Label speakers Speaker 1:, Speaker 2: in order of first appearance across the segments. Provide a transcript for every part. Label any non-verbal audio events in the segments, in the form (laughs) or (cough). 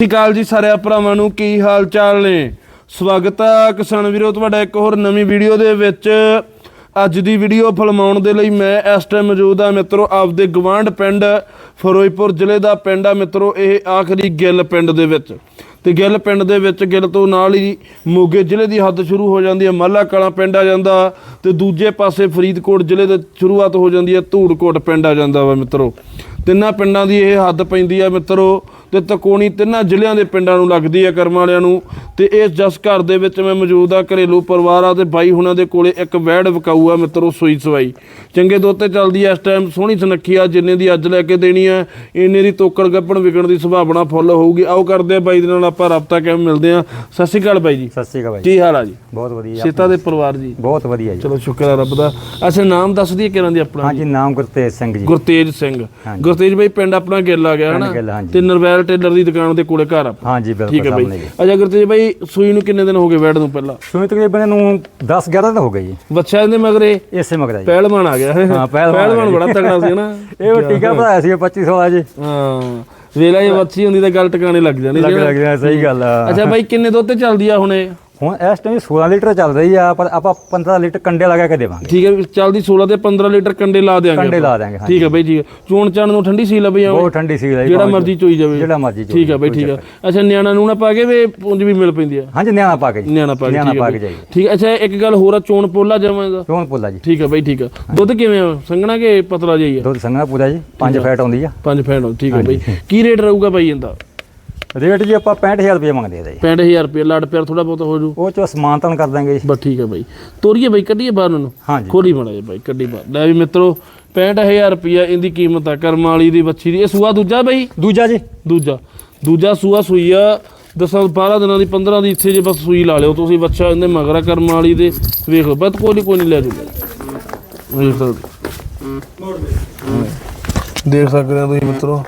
Speaker 1: ਸਤਿ ਸ਼੍ਰੀ ਅਕਾਲ ਜੀ ਸਾਰੇ ਭਰਾਵਾਂ ਨੂੰ, ਕੀ ਹਾਲ ਚਾਲ ਨੇ? ਸਵਾਗਤ ਹੈ ਕਿਸਾਨ ਵੀਰੋ, ਤੁਹਾਡਾ ਇੱਕ ਹੋਰ ਨਵੀਂ ਵੀਡੀਓ ਦੇ ਵਿੱਚ। ਅੱਜ ਦੀ ਵੀਡੀਓ ਫਿਲਮਾਉਣ ਦੇ ਲਈ ਮੈਂ ਇਸ ਟਾਈਮ ਮੌਜੂਦ ਆ ਮਿੱਤਰੋ, ਆਪਦੇ ਗਵਾਂਢ ਪਿੰਡ, ਫਿਰੋਜ਼ਪੁਰ ਜ਼ਿਲ੍ਹੇ ਦਾ ਪਿੰਡ ਆ ਮਿੱਤਰੋ, ਇਹ ਆਖਰੀ ਗਿੱਲ ਪਿੰਡ ਦੇ ਵਿੱਚ। ਤੇ ਗਿੱਲ ਪਿੰਡ ਦੇ ਵਿੱਚ ਗਿੱਲ ਤੋਂ ਨਾਲ ਹੀ ਮੋਗੇ ਜ਼ਿਲ੍ਹੇ ਦੀ ਹੱਦ ਸ਼ੁਰੂ ਹੋ ਜਾਂਦੀ ਹੈ ਮਾਲਾ ਕਲਾਂ ਪਿੰਡ ਆ ਜਾਂਦਾ, ਤੇ ਦੂਜੇ ਪਾਸੇ ਫਰੀਦਕੋਟ ਜ਼ਿਲ੍ਹੇ ਦੇ ਸ਼ੁਰੂਆਤ ਹੋ ਜਾਂਦੀ ਹੈ, ਧੂੜਕੋਟ ਪਿੰਡ ਆ ਜਾਂਦਾ ਵਾ ਮਿੱਤਰੋ। ਤਿੰਨਾਂ ਪਿੰਡਾਂ ਦੀ ਇਹ ਹੱਦ ਪੈਂਦੀ ਆ ਮਿੱਤਰੋ ਤੇ ਤਕੋਣੀ ਤਿੰਨਾਂ ਜ਼ਿਲ੍ਹਿਆਂ ਦੇ ਪਿੰਡਾਂ ਨੂੰ ਲੱਗਦੀ ਹੈ ਕਰਮ ਵਾਲਿਆਂ ਨੂੰ। ਤੇ ਇਸ ਜਸ ਘਰ ਦੇ ਵਿੱਚ ਮੈਂ ਮੌਜੂਦ ਆ ਘਰੇਲੂ ਪਰਿਵਾਰ ਆ ਤੇ ਬਾਈ ਹੁਣਾਂ ਦੇ ਕੋਲੇ ਇੱਕ ਵਹਿੜ ਵਿਕਾਊ ਆ ਮਿੱਤਰੋ ਸੋਈ ਸਵਾਈ। ਚੰਗੇ ਦੋਤੇ ਚੱਲਦੀ ਐ ਇਸ ਟਾਈਮ ਸੋਹਣੀ ਸੁਨੱਖੀ ਆ ਜਿੰਨੇ ਦੀ ਅੱਜ ਲੈ ਕੇ ਦੇਣੀ ਐ ਇੰਨੇ ਦੀ ਤੋਕੜ ਗੱਪਣ ਵਿਕਣ ਦੀ ਸੰਭਾਵਨਾ ਫੁੱਲ ਹੋਊਗੀ। ਆਓ ਕਰਦੇ ਆ ਬਾਈ ਦੇ ਨਾਲ ਆਪਾਂ ਰਾਬਤਾ ਕਿਵੇਂ ਮਿਲਦੇ ਆ। ਸਤਿ ਸ਼੍ਰੀ ਅਕਾਲ ਬਾਈ ਜੀ।
Speaker 2: ਸਤਿ ਸ਼੍ਰੀ ਅਕਾਲ ਬਾਈ।
Speaker 1: ਕੀ ਹਾਲ ਆ ਜੀ?
Speaker 2: ਬਹੁਤ ਵਧੀਆ
Speaker 1: ਸੀਤਾ ਦੇ ਪਰਿਵਾਰ ਜੀ?
Speaker 2: ਬਹੁਤ ਵਧੀਆ ਜੀ।
Speaker 1: ਚਲੋ ਸ਼ੁਕਰ ਆ ਰੱਬ ਦਾ। ਅਸੇ ਨਾਮ ਦੱਸ ਦਈਏ ਕਿਹਨਾਂ ਦੀ ਆਪਣਾ
Speaker 2: ਹਾਂਜੀ ਨਾਮ ਗੁਰਤੇਜ ਸਿੰਘ ਜੀ।
Speaker 1: ਗੁਰਤੇਜ ਸਿੰਘ। ਗੁਰਤੇਜ ਬਾਈ ਪਿੰਡ ਆਪਣਾ ਗਿੱਲ ਆ ਗਿਆ ਹਨਾ? ਤੇ ਨਰਵੈਰ ਨਰਵੈਲ ਟੇਲਰ ਦੀ ਦੁਕਾਨ ਦੇ ਕੋਲੇ ਘਰ ਆ।
Speaker 2: ਹਾਂਜੀ
Speaker 1: ਠੀਕ
Speaker 2: ਬਿਲਕੁਲ
Speaker 1: ਹੈ ਬਾਈ।
Speaker 2: ਸਾਹਮਣੇ ਜੀ।
Speaker 1: ਅੱਛਾ ਗੁਰਤੇਜ ਬਾਈ ਸੂਈ ਨੂੰ ਕਿੰਨੇ ਦਿਨ ਹੋ ਗਏ ਵੈੜ ਨੂੰ ਪਹਿਲਾਂ?
Speaker 2: ਸੁਣੀ ਤਕਰੀਬਨ ਨੂੰ 10 11 ਤਾਂ ਹੋ ਗਈ ਜੀ।
Speaker 1: ਬੱਚਾ ਇਹਦੇ ਮਗਰੇ
Speaker 2: ਇਸੇ ਮਗਰਾ ਜੀ।
Speaker 1: ਪਹਿਲਵਾਨ ਆ ਗਿਆ।
Speaker 2: ਹਾਂ, ਪਹਿਲਵਾਨ ਆ ਗਿਆ ਜੀ।
Speaker 1: ਬੜਾ ਤਗੜਾ ਸੀ ਨਾ। (laughs)
Speaker 2: ਇਹ ਉਹ ਟੀਕਾ ਭਰਾਇਆ ਸੀ 2500 ਆ ਜੀ।
Speaker 1: ਹਾਂ। ਵੇਲਾ ਇਹ ਵੱਛੀ ਹੁੰਦੀ ਤਾਂ ਗੱਲ ਟਿਕਾਣੇ ਲੱਗ ਜਾਣੀ
Speaker 2: ਲੱਗ। ਲੱਗ ਸਹੀ ਗੱਲ ਆ।
Speaker 1: ਅੱਛਾ ਬਾਈ ਕਿੰਨੇ ਦੁੱਧ ਤੇ ਚੱਲਦੀ ਆ ਹੁਣ
Speaker 2: ਹੁਣ ਇਸ ਟਾਈਮ 16 ਲੀਟਰ ਚੱਲ ਰਹੀ ਆ ਪਰ ਆਪਾਂ 15 ਲੀਟਰ ਕੰਡੇ ਲਗਾ ਕੇ ਦੇਵਾਂਗੇ।
Speaker 1: ਠੀਕ ਹੈ ਚੱਲਦੀ 16 ਤੇ 15 ਲੀਟਰ ਕੰਡੇ ਲਾ ਦੇਾਂਗੇ
Speaker 2: ਕੰਡੇ ਲਾ ਦਾਂਗੇ
Speaker 1: ਠੀਕ ਹੈ ਬਾਈ ਹੈ ਚੋਣ ਚਾਣ ਨੂੰ ਠੰਡੀ ਸੀ ਲੱਭੀ
Speaker 2: ਬਹੁਤ ਠੰਡੀ ਸੀ ਜੀ
Speaker 1: ਜਿਹੜਾ ਮਰਜ਼ੀ ਚੋਈ ਜਾਵੇ।
Speaker 2: ਜਿਹੜਾ ਮਰਜ਼ੀ ਚੋਈ
Speaker 1: ਠੀਕ ਹੈ ਬਾਈ ਠੀਕ ਹੈ। ਅੱਛਾ ਨਿਆਣਾ ਨੂੰ ਨਾ ਪਾ ਕੇ ਵੇ ਪੁੰਜ ਵੀ ਮਿਲ ਪੈਂਦੀ ਆ।
Speaker 2: ਹਾਂਜੀ ਨਿਆਣਾ ਪਾ ਕੇ ਜੀ।
Speaker 1: ਨਿਆਣਾ ਪਾ ਕੇ
Speaker 2: ਨਿਆਣਾ
Speaker 1: ਠੀਕ
Speaker 2: ਪਾ ਕੇ
Speaker 1: ਬਾਈ।
Speaker 2: ਜਾਈਏ
Speaker 1: ਠੀਕ ਹੈ ਅੱਛਾ ਇੱਕ ਗੱਲ ਹੋਰ ਆ ਚੋਣ ਪੋਲਾ ਜਾਵਾਂ ਦਾ
Speaker 2: ਕਿਉਂ ਪੁੱਲਾ ਜੀ।
Speaker 1: ਠੀਕ ਹੈ ਬਾਈ ਠੀਕ ਹੈ। ਦੁੱਧ ਕਿਵੇਂ ਆ? ਸੰਘਣਾ ਕਿ ਪਤਲਾ ਆ?
Speaker 2: ਦੁੱਧ ਸੰਗਣਾ ਪੂਰਾ ਜੀ 5 ਫੈਟ ਆਉਂਦੀ ਆ।
Speaker 1: ਪੰਜ ਫੈਨ ਠੀਕ ਹੈ ਬਾਈ। ਕੀ ਰੇਟ ਰਹੂਗਾ ਬਾਈ ਇਹਦਾ?
Speaker 2: ਰੇਟ ਜੀ ਆਪਾਂ 65000 ਰੁਪਏ ਮੰਗਦੇ ਆ ਜੀ।
Speaker 1: 65000 ਰੁਪਏ ਲੜ ਪਿਆਰ ਥੋੜਾ ਬਹੁਤ ਹੋ ਜੂ।
Speaker 2: ਉਹ ਚੋਂ ਸਮਾਨਤਨ ਕਰ ਦਾਂਗੇ ਜੀ।
Speaker 1: ਬਸ ਠੀਕ ਹੈ ਬਾਈ। ਤੋਰੀਏ ਬਾਈ ਕੱਢੀਏ ਬਾਹਰ ਨੂੰ
Speaker 2: ਹਾਂਜੀ
Speaker 1: ਖੋਲੀ ਬਣਾ ਜੇ ਬਾਈ ਕੱਢੀ ਬਾਹਰ। ਲੈ ਵੀ ਮਿੱਤਰੋ 65000 ਰੁਪਿਆ ਇਹਦੀ ਕੀਮਤ ਆ ਕਰਮ ਵਾਲੀ ਦੀ ਬੱਚੀ ਦੀ। ਇਹ ਸੂਆ ਦੂਜਾ ਬਾਈ?
Speaker 2: ਦੂਜਾ ਜੀ।
Speaker 1: ਦੂਜਾ। ਦੂਜਾ ਸੂਆ ਸੂਈ ਆ। 10 12 ਦਿਨਾਂ ਦੀ 15 ਦੀ ਇੱਥੇ ਜੇ ਬਸ ਸੂਈ ਲਾ ਲਿਓ ਤੁਸੀਂ ਬੱਚਾ ਇਹਦੇ ਮਗਰਾ ਕਰਮ ਵਾਲੀ ਦੇ। ਵੇਖੋ ਬਸ ਕੋਈ ਕੋਈ ਨਹੀਂ ਲੈ ਜੂਗਾ ਵੇਖ ਸਕਦੇ। ਦੇਖ ਸਕਦੇ ਆ ਤੁਸੀਂ ਮਿੱਤਰੋ।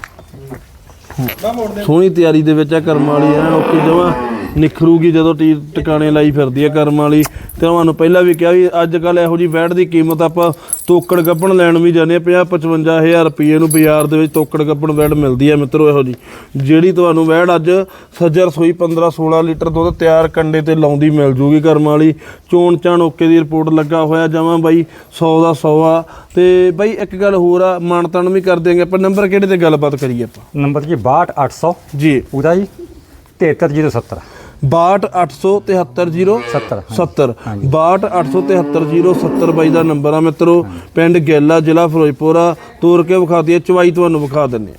Speaker 1: ਸੋਹਣੀ ਤਿਆਰੀ ਦੇ ਵਿੱਚ ਆ ਕਰਮ ਵਾਲੀ ਐਨ ਓਕੇ ਜਮਾ। ਨਿਖਰੂਗੀ ਜਦੋਂ ਟੀ ਟਿਕਾਣੇ ਲਾਈ ਫਿਰਦੀ ਹੈ ਕਰਮ ਵਾਲੀ। ਤੇ ਤੁਹਾਨੂੰ ਪਹਿਲਾਂ ਵੀ ਕਿਹਾ ਵੀ ਅੱਜ ਕੱਲ ਇਹੋ ਜੀ ਵੈੜ ਦੀ ਕੀਮਤ ਆਪਾਂ ਤੋਕੜ ਗੱਪਣ ਲੈਣ ਵੀ ਜਾਂਦੇ ਆ 50 55000 ਰੁਪਏ ਨੂੰ ਬਾਜ਼ਾਰ ਦੇ ਵਿੱਚ ਤੋਕੜ ਗੱਪਣ ਵੈੜ ਮਿਲਦੀ ਹੈ ਮਿੱਤਰੋ ਇਹੋ ਜੀ ਜਿਹੜੀ ਤੁਹਾਨੂੰ ਵੈੜ ਅੱਜ ਸੱਜਰ ਸੋਈ 15 16 ਲੀਟਰ ਦੁੱਧ ਤਿਆਰ ਕੰਡੇ ਤੇ ਲਾਉਂਦੀ ਮਿਲ ਜੂਗੀ ਕਰਮ ਵਾਲੀ। ਚੋਣ ਚਾਣ ਓਕੇ ਦੀ ਰਿਪੋਰਟ ਲੱਗਾ ਹੋਇਆ ਜਮਾ ਬਾਈ 100 ਦਾ 100 ਆ। ਤੇ ਬਾਈ ਇੱਕ ਗੱਲ ਹੋਰ ਆ ਮਾਨਤਾਨ ਵੀ ਕਰ ਦਿਆਂਗੇ ਆਪਾਂ। ਨੰਬਰ ਕਿਹੜੇ ਤੇ ਗੱਲਬਾਤ ਕਰੀਏ ਆਪਾਂ?
Speaker 2: ਨੰਬਰ ਜੀ 62800
Speaker 1: ਜੀ।
Speaker 2: ਪੂਰਾ ਜੀ 73070
Speaker 1: 62873
Speaker 2: 70
Speaker 1: 70 62873 ਬਾਈ ਦਾ ਨੰਬਰ ਆ ਮਿੱਤਰੋ। ਪਿੰਡ ਗੈਲਾ ਜ਼ਿਲ੍ਹਾ ਫਿਰੋਜ਼ਪੁਰ ਆ। ਤੋਰ ਕੇ ਵਿਖਾ ਦਈਏ ਚਵਾਈ ਤੁਹਾਨੂੰ ਵਿਖਾ ਦਿੰਨੇ ਆ।